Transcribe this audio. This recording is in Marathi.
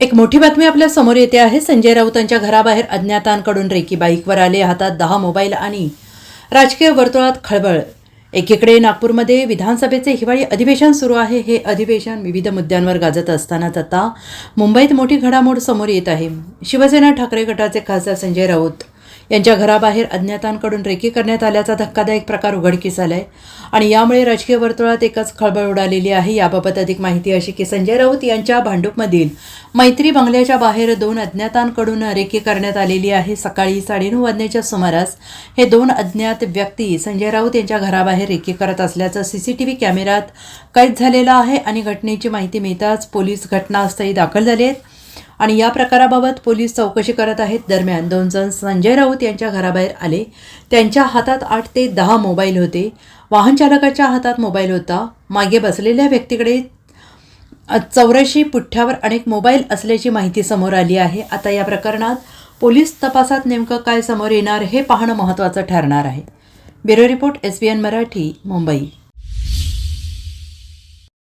एक मोठी बातमी आपल्यासमोर येते आहे. संजय राऊतांच्या घराबाहेर अज्ञातांकडून रेकी बाईकवर आले. हातात दहा मोबाईल आणि राजकीय वर्तुळात खळबळ. एकीकडे नागपूरमध्ये विधानसभेचे हिवाळी अधिवेशन सुरू आहे. हे अधिवेशन विविध मुद्द्यांवर गाजत असतानाच आता मुंबईत मोठी घडामोड समोर येत आहे. शिवसेना ठाकरे गटाचे खासदार संजय राऊत यांच्या घराबाहेर अज्ञातांकडून रेकी करण्यात आल्याचा धक्कादायक प्रकार उघडकीस आलाय. आणि यामुळे राजकीय वर्तुळात एकच खळबळ उडालेली आहे. याबाबत अधिक माहिती अशी की संजय राऊत यांच्या भांडूपमधील मैत्री बंगल्याच्या बाहेर दोन अज्ञातांकडून रेकी करण्यात आलेली आहे. सकाळी साडेनऊ वाजण्याच्या सुमारास हे दोन अज्ञात व्यक्ती संजय राऊत यांच्या घराबाहेर रेकी करत असल्याचं सीसीटीव्ही कॅमेऱ्यात कैद झालेलं आहे. आणि घटनेची माहिती मिळताच पोलीस घटनास्थळी दाखल झाले आहेत. आणि या प्रकाराबाबत पोलीस चौकशी करत आहेत. दरम्यान दोन जण संजय राऊत यांच्या घराबाहेर आले. त्यांच्या हातात आठ ते दहा मोबाईल होते. वाहन चालकाच्या हातात मोबाईल होता. मागे बसलेल्या व्यक्तीकडे चौऱ्याशी पुठ्ठ्यावर अनेक मोबाईल असल्याची माहिती समोर आली आहे. आता या प्रकरणात पोलीस तपासात नेमकं काय समोर येणार हे पाहणं महत्त्वाचं ठरणार आहे. Bureau report S B N Marathi Mumbai.